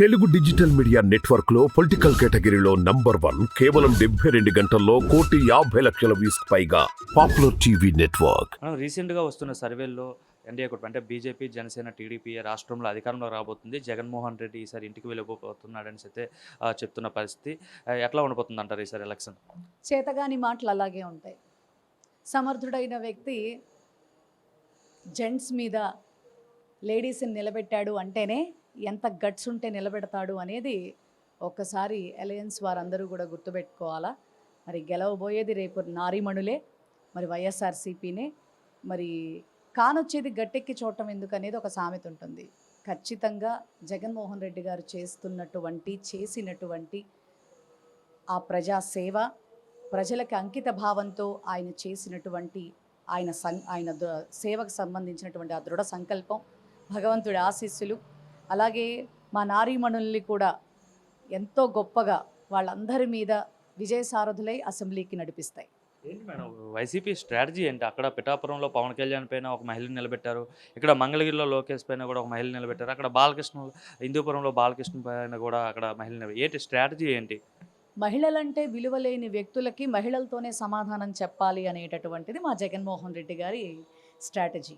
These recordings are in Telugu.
తెలుగు డిజిటల్ మీడియా నెట్వర్క్లో పొలిటికల్ కేటగిరీలో నంబర్ వన్ కేవలం డెబ్బై రెండు గంటల్లో కోటి యాభై లక్షల వ్యూస్ పైగా పాపులర్ టీవీ నెట్వర్క్. మనం రీసెంట్గా వస్తున్న సర్వేల్లో ఎన్డీఏ కూటమి అంటే బీజేపీ జనసేన టీడీపీ రాష్ట్రంలో అధికారంలో రాబోతుంది. జగన్మోహన్ రెడ్డి ఈసారి ఇంటికి వెళ్ళిపోతున్నాడని అయితే చెప్తున్న పరిస్థితి. ఎట్లా ఉండబోతుంది అంటారు ఈసారి ఎలక్షన్? చేతగాని మాటలు అలాగే ఉంటాయి. సమర్థుడైన వ్యక్తి జెంట్స్ మీద లేడీస్ని నిలబెట్టాడు అంటేనే ఎంత గట్స్ ఉంటే నిలబెడతాడు అనేది ఒక్కసారి అలయన్స్ వారందరూ కూడా గుర్తుపెట్టుకోవాలా. మరి గెలవబోయేది రేపు నారీమణులే మరి వైఎస్ఆర్సీపీనే. మరి కానొచ్చేది గట్టెక్కి చూడటం ఎందుకు అనేది ఒక సామెత ఉంటుంది. ఖచ్చితంగా జగన్మోహన్ రెడ్డి గారు చేస్తున్నటువంటి చేసినటువంటి ఆ ప్రజా సేవ ప్రజలకు అంకిత భావంతో ఆయన చేసినటువంటి ఆయన సం ఆయన ద- సేవకు సంబంధించినటువంటి ఆ దృఢ సంకల్పం భగవంతుడి ఆశీస్సులు. అలాగే మా నారీమణుల్ని కూడా ఎంతో గొప్పగా వాళ్ళందరి మీద విజయసారథులై అసెంబ్లీకి నడిపిస్తాయి. ఏంటి మేడం? వైసీపీ స్ట్రాటజీ ఏంటి? అక్కడ పిఠాపురంలో పవన్ కళ్యాణ్ పైన ఒక మహిళని నిలబెట్టారు. ఇక్కడ మంగళగిరిలో లోకేష్ పైన కూడా ఒక మహిళని నిలబెట్టారు. అక్కడ బాలకృష్ణ హిందూపురంలో బాలకృష్ణ పైన కూడా అక్కడ మహిళ నిలబె- ఏంటి స్ట్రాటజీ ఏంటి? మహిళలంటే విలువలేని వ్యక్తులకి మహిళలతోనే సమాధానం చెప్పాలి అనేటటువంటిది మా జగన్మోహన్ రెడ్డి గారి స్ట్రాటజీ.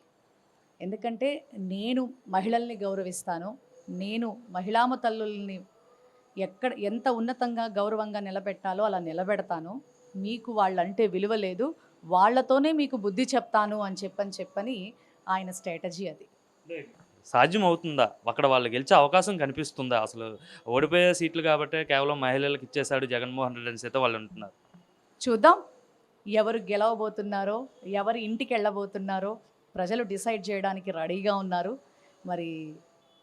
ఎందుకంటే నేను మహిళల్ని గౌరవిస్తాను నేను మహిళామ తల్లుల్ని ఎక్కడ ఎంత ఉన్నతంగా గౌరవంగా నిలబెట్టాలో అలా నిలబెడతాను. మీకు వాళ్ళంటే విలువ లేదు వాళ్ళతోనే మీకు బుద్ధి చెప్తాను అని చెప్పని చెప్పని ఆయన స్ట్రాటజీ అది. సాధ్యం అవుతుందా? అక్కడ వాళ్ళు గెలిచే అవకాశం కనిపిస్తుందా? అసలు ఓడిపోయే సీట్లు కాబట్టి కేవలం మహిళలకు ఇచ్చేశాడు జగన్మోహన్ రెడ్డి అని అయితే వాళ్ళు అంటున్నారు. చూద్దాం. ఎవరు గెలవబోతున్నారో ఎవరు ఇంటికి వెళ్ళబోతున్నారో ప్రజలు డిసైడ్ చేయడానికి రెడీగా ఉన్నారు. మరి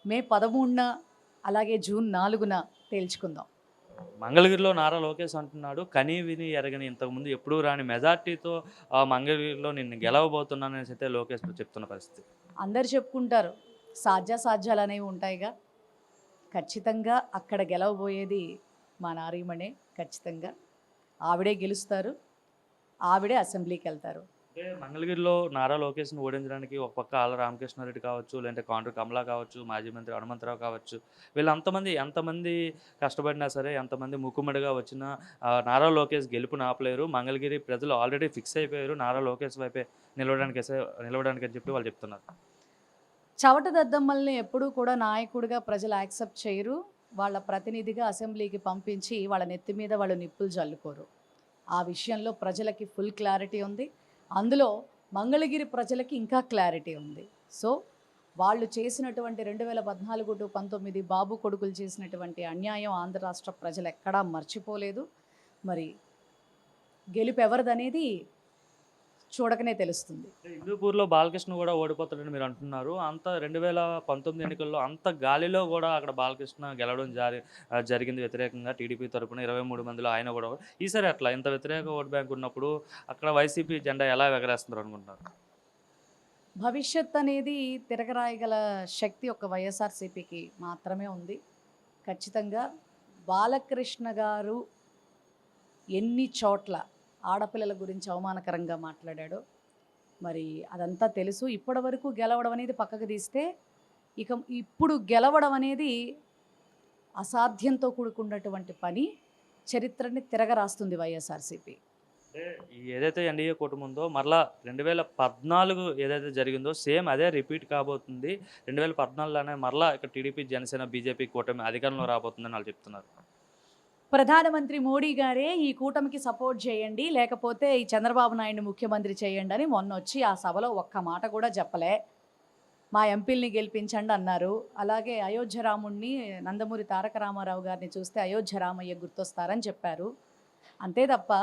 మే పదమూడున అలాగే జూన్ నాలుగున తేల్చుకుందాం. మంగళగిరిలో నారా లోకేష్ అంటున్నాడు కనీ విని ఎరగని ఇంతకుముందు ఎప్పుడూ రాని మెజార్టీతో మంగళగిరిలో నిన్ను గెలవబోతున్నానని అయితే లోకేష్ చెప్తున్న పరిస్థితి. అందరు చెప్పుకుంటారు సాధ్యాసాధ్యాలు అనేవి ఉంటాయిగా. ఖచ్చితంగా అక్కడ గెలవబోయేది మా నారీమణే ఖచ్చితంగా. ఆవిడే గెలుస్తారు ఆవిడే అసెంబ్లీకి వెళ్తారు. అంటే మంగళగిరిలో నారా లోకేష్ని ఓడించడానికి ఒక పక్క ఆల రామకృష్ణారెడ్డి కావచ్చు లేదంటే కాండ్రు కమలా కావచ్చు మాజీ మంత్రి హనుమంతరావు కావచ్చు వీళ్ళు అంతమంది ఎంతమంది కష్టపడినా సరే ఎంతమంది ముక్కుమడిగా వచ్చిన నారా లోకేష్ గెలుపు నాపలేరు మంగళగిరి ప్రజలు ఆల్రెడీ ఫిక్స్ అయిపోయారు. నారా లోకేష్ వైపే నిలవడానికి నిలవడానికి అని చెప్పి వాళ్ళు చెప్తున్నారు. చవట దద్దమ్మల్ని ఎప్పుడూ కూడా నాయకుడిగా ప్రజలు యాక్సెప్ట్ చేయరు. వాళ్ళ ప్రతినిధిగా అసెంబ్లీకి పంపించి వాళ్ళ నెత్తి మీద వాళ్ళు నిప్పులు జల్లుకోరు. ఆ విషయంలో ప్రజలకి ఫుల్ క్లారిటీ ఉంది. అందులో మంగళగిరి ప్రజలకి ఇంకా క్లారిటీ ఉంది. సో వాళ్ళు చేసినటువంటి రెండు వేల పద్నాలుగు టు పంతొమ్మిది బాబు కొడుకులు చేసినటువంటి అన్యాయం ఆంధ్ర రాష్ట్ర ప్రజలు ఎక్కడా మర్చిపోలేదు. మరి గెలుపెవరిదనేది చూడకనే తెలుస్తుంది. హిందూపూర్లో బాలకృష్ణ కూడా ఓడిపోతాడని మీరు అంటున్నారు. అంత రెండు వేల పంతొమ్మిది ఎన్నికల్లో అంత గాలిలో కూడా అక్కడ బాలకృష్ణ గెలవడం జారి జరిగింది వ్యతిరేకంగా టీడీపీ తరపున ఇరవై మూడు మందిలో ఆయన కూడా ఈసారి అట్లా ఇంత వ్యతిరేక ఓటు బ్యాంక్ ఉన్నప్పుడు అక్కడ వైసీపీ జెండా ఎలా ఎగరేస్తున్నారు అనుకుంటున్నారు? భవిష్యత్ అనేది తిరగరాయగల శక్తి ఒక వైఎస్ఆర్సీపీకి మాత్రమే ఉంది. ఖచ్చితంగా బాలకృష్ణ గారు ఎన్ని చోట్ల ఆడపిల్లల గురించి అవమానకరంగా మాట్లాడాడో. మరి అదంతా తెలుసు. ఇప్పటి వరకు గెలవడం అనేది పక్కకు తీస్తే ఇక ఇప్పుడు గెలవడం అనేది అసాధ్యంతో కూడుకున్నటువంటి పని. చరిత్రని తిరగరాస్తుంది వైఎస్ఆర్సీపీ. ఏదైతే ఎన్డీఏ కూటమి ఉందో మరలా రెండు వేల పద్నాలుగు ఏదైతే జరిగిందో సేమ్ అదే రిపీట్ కాబోతుంది. రెండు వేల పద్నాలుగులోనే మరలా ఇక్కడ టీడీపీ జనసేన బీజేపీ కూటమి అధికారంలో రాబోతుందని వాళ్ళు చెప్తున్నారు. ప్రధానమంత్రి మోడీ గారే ఈ కూటమికి సపోర్ట్ చేయండి లేకపోతే ఈ చంద్రబాబు నాయుడు ముఖ్యమంత్రి చేయండి అని మొన్న వచ్చి ఆ సభలో ఒక్క మాట కూడా చెప్పలే. మా ఎంపీల్ని గెలిపించండి అన్నారు. అలాగే అయోధ్య రాముణ్ణి నందమూరి తారక రామారావు గారిని చూస్తే అయోధ్య రామయ్య గుర్తొస్తారని చెప్పారు. అంతే తప్ప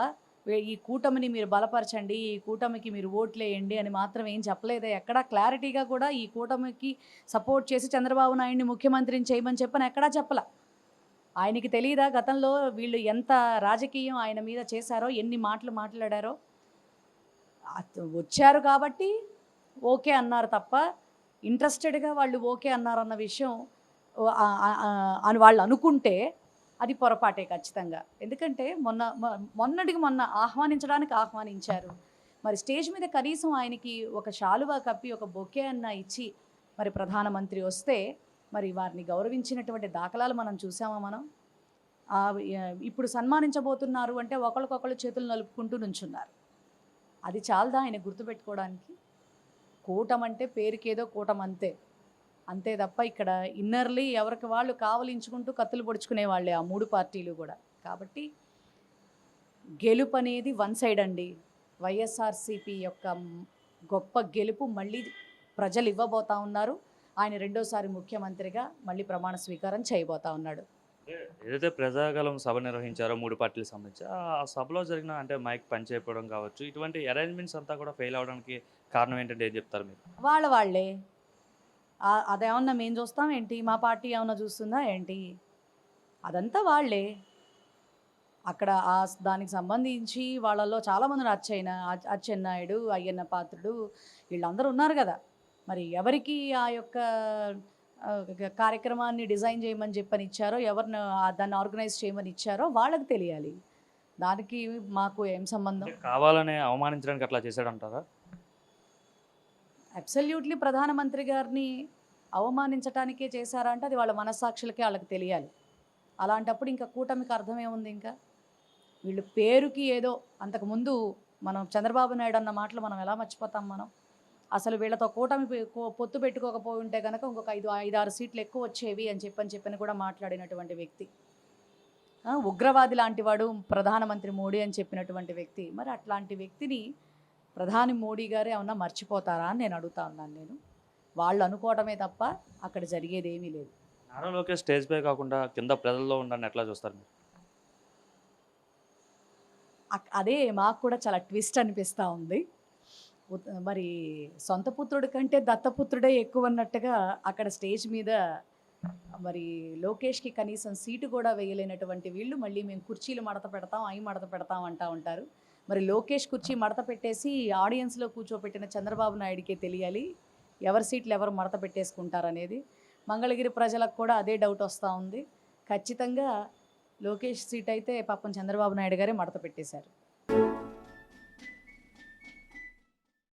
వే- ఈ కూటమిని మీరు బలపరచండి ఈ కూటమికి మీరు ఓట్లేయండి అని మాత్రం ఏం చెప్పలేదే. ఎక్కడా క్లారిటీగా కూడా ఈ కూటమికి సపోర్ట్ చేసి చంద్రబాబు నాయుడిని ముఖ్యమంత్రిని చేయమని చెప్పని ఎక్కడా చెప్పలా. ఆయనకి తెలియదా గతంలో వీళ్ళు ఎంత రాజకీయం ఆయన మీద చేశారో ఎన్ని మాటలు మాట్లాడారో? అత- వచ్చారు కాబట్టి ఓకే అన్నారు తప్ప ఇంట్రెస్టెడ్గా వాళ్ళు ఓకే అన్నారన్న విషయం అని వాళ్ళు అనుకుంటే అది పొరపాటే ఖచ్చితంగా. ఎందుకంటే మొన్న మొన్నటికి మొన్న ఆహ్వానించడానికి ఆహ్వానించారు. మరి స్టేజ్ మీద కనీసం ఆయనకి ఒక శాలువా కప్పి ఒక బొకే అన్న ఇచ్చి మరి ప్రధానమంత్రి వస్తే మరి వారిని గౌరవించినటువంటి దాఖలాలు మనం చూసామా మనం? ఇప్పుడు సన్మానించబోతున్నారు అంటే ఒకరికొకరు చేతులు నలుపుకుంటూ నుంచున్నారు. అది చాలదా ఆయన గుర్తుపెట్టుకోవడానికి? కూటం అంటే పేరుకేదో కూటం అంతే అంతే తప్ప ఇక్కడ ఇన్నర్లీ ఎవరికి వాళ్ళు కావలించుకుంటూ కత్తులు పొడుచుకునే వాళ్ళే ఆ మూడు పార్టీలు కూడా. కాబట్టి గెలుపు అనేది వన్ సైడ్ అండి. వైఎస్ఆర్సీపీ యొక్క గొప్ప గెలుపు మళ్ళీ ప్రజలు ఇవ్వబోతా ఉన్నారు. ఆయన రెండోసారి ముఖ్యమంత్రిగా మళ్ళీ ప్రమాణ స్వీకారం చేయబోతా ఉన్నాడు. ఏదైతే ప్రజాగలం సభ నిర్వహించారో మూడు పార్టీలకు సంబంధించి ఆ సభలో జరిగిన అంటే మైక్ పనిచేయకపోవడం కావచ్చు ఇటువంటి అరేంజ్మెంట్స్ అంతా కూడా ఫెయిల్ అవడానికి కారణం ఏంటంటే ఏం చెప్తారు మీరు? వాళ్ళ వాళ్ళే. అదేమన్నా మేము చూస్తాం ఏంటి? మా పార్టీ ఏమన్నా చూస్తుందా ఏంటి? అదంతా వాళ్ళే. అక్కడ ఆ దానికి సంబంధించి వాళ్ళల్లో చాలామంది అచ్చయ్య అచ్చెన్నాయుడు అయ్యన్న పాత్రుడు వీళ్ళందరూ ఉన్నారు కదా. మరి ఎవరికి ఆ యొక్క కార్యక్రమాన్ని డిజైన్ చేయమని చెప్పని ఇచ్చారో ఎవరిని దాన్ని ఆర్గనైజ్ చేయమని ఇచ్చారో వాళ్ళకి తెలియాలి. దానికి మాకు ఏం సంబంధం? కావాలనే అవమానించడానికి అట్లా చేశాడంటారా? అబ్సల్యూట్లీ ప్రధానమంత్రి గారిని అవమానించటానికే చేశారా అంటే అది వాళ్ళ మనస్సాక్షులకే వాళ్ళకి తెలియాలి. అలాంటప్పుడు ఇంకా కూటమికి అర్థమేముంది ఇంకా? వీళ్ళు పేరుకి ఏదో అంతకుముందు మనం చంద్రబాబు నాయుడు అన్న మాటలు మనం ఎలా మర్చిపోతాం మనం? అసలు వీళ్ళతో కూటమి పొత్తు పెట్టుకోకపోయి ఉంటే కనుక ఇంకొక ఐదు ఐదారు సీట్లు ఎక్కువ వచ్చేవి అని చెప్పని చెప్పని కూడా మాట్లాడినటువంటి వ్యక్తి. ఉగ్రవాది లాంటి వాడు ప్రధానమంత్రి మోడీ అని చెప్పినటువంటి వ్యక్తి. మరి అట్లాంటి వ్యక్తిని ప్రధాని మోడీ గారు ఏమన్నా మర్చిపోతారా అని నేను అడుగుతా ఉన్నాను నేను. వాళ్ళు అనుకోవడమే తప్ప అక్కడ జరిగేది ఏమీ లేదు. నారా లోకేష్ స్టేజ్ పై కాకుండా కింద ప్రజల్లో ఉండాలని ఎట్లా చూస్తారు మీరు? అదే మాకు కూడా చాలా ట్విస్ట్ అనిపిస్తూ ఉంది. మరి సొంత పుత్రుడి కంటే దత్తపుత్రుడే ఎక్కువ అన్నట్టుగా అక్కడ స్టేజ్ మీద మరి లోకేష్కి కనీసం సీటు కూడా వేయలేనటువంటి వీళ్ళు మళ్ళీ మేము కుర్చీలు మడత పెడతాం అవి మడత పెడతాం అంటూ ఉంటారు. మరి లోకేష్ కుర్చీ మడత పెట్టేసి ఆడియన్స్లో కూర్చోపెట్టిన చంద్రబాబు నాయుడికే తెలియాలి. ఎవరి సీట్లు ఎవరు మడత పెట్టేసుకుంటారనేది. మంగళగిరి ప్రజలకు కూడా అదే డౌట్ వస్తూ ఉంది. ఖచ్చితంగా లోకేష్ సీట్ అయితే పాపం చంద్రబాబు నాయుడు గారే మడత పెట్టేశారు.